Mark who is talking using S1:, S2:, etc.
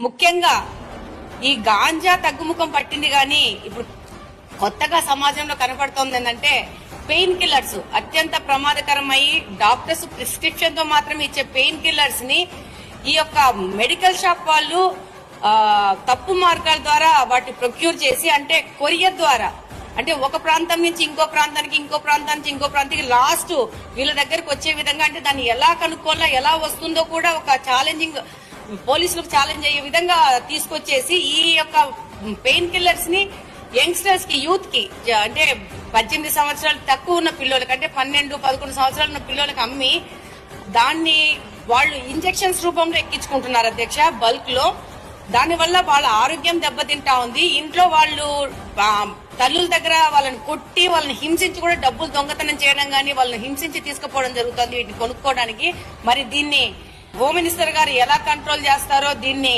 S1: ముఖ్యంగా ఈ గాంజా తగ్గుముఖం పట్టింది కానీ ఇప్పుడు కొత్తగా సమాజంలో కనపడుతోంది ఏంటంటే పెయిన్ కిల్లర్స్ అత్యంత ప్రమాదకరమయ్యి డాక్టర్స్ ప్రిస్క్రిప్షన్తో మాత్రమే ఇచ్చే పెయిన్ కిల్లర్స్ని ఈ యొక్క మెడికల్ షాప్ వాళ్ళు తప్పు మార్గాల ద్వారా వాటి ప్రొక్యూర్ చేసి అంటే కొరియర్ ద్వారా అంటే ఒక ప్రాంతం నుంచి ఇంకో ప్రాంతానికి ఇంకో ప్రాంతానికి ఇంకో ప్రాంతానికి లాస్ట్ వీళ్ళ దగ్గరకు వచ్చే విధంగా అంటే దాన్ని ఎలా కనుక్కోవాలా ఎలా వస్తుందో కూడా ఒక ఛాలెంజింగ్ పోలీసులకు ఛాలెంజ్ అయ్యే విధంగా తీసుకొచ్చేసి ఈ యొక్క పెయిన్ కిల్లర్స్ని యంగ్స్టర్స్కి యూత్కి అంటే పద్దెనిమిది సంవత్సరాలు తక్కువ ఉన్న పిల్లలకి అంటే పన్నెండు పదకొండు సంవత్సరాలు ఉన్న పిల్లలకి అమ్మి దాన్ని వాళ్ళు ఇంజెక్షన్స్ రూపంలో ఎక్కించుకుంటున్నారు అధ్యక్ష బల్క్లో దానివల్ల వాళ్ళ ఆరోగ్యం దెబ్బతింటా ఉంది. ఇంట్లో వాళ్ళు తల్లుల దగ్గర వాళ్ళని కొట్టి వాళ్ళని హింసించి కూడా డబ్బులు దొంగతనం చేయడం గానీ వాళ్ళని హింసించి తీసుకుపోవడం జరుగుతుంది వీటిని కొనుక్కోవడానికి. మరి దీన్ని హోమ్ మినిస్టర్ గారు ఎలా కంట్రోల్ చేస్తారో దీన్ని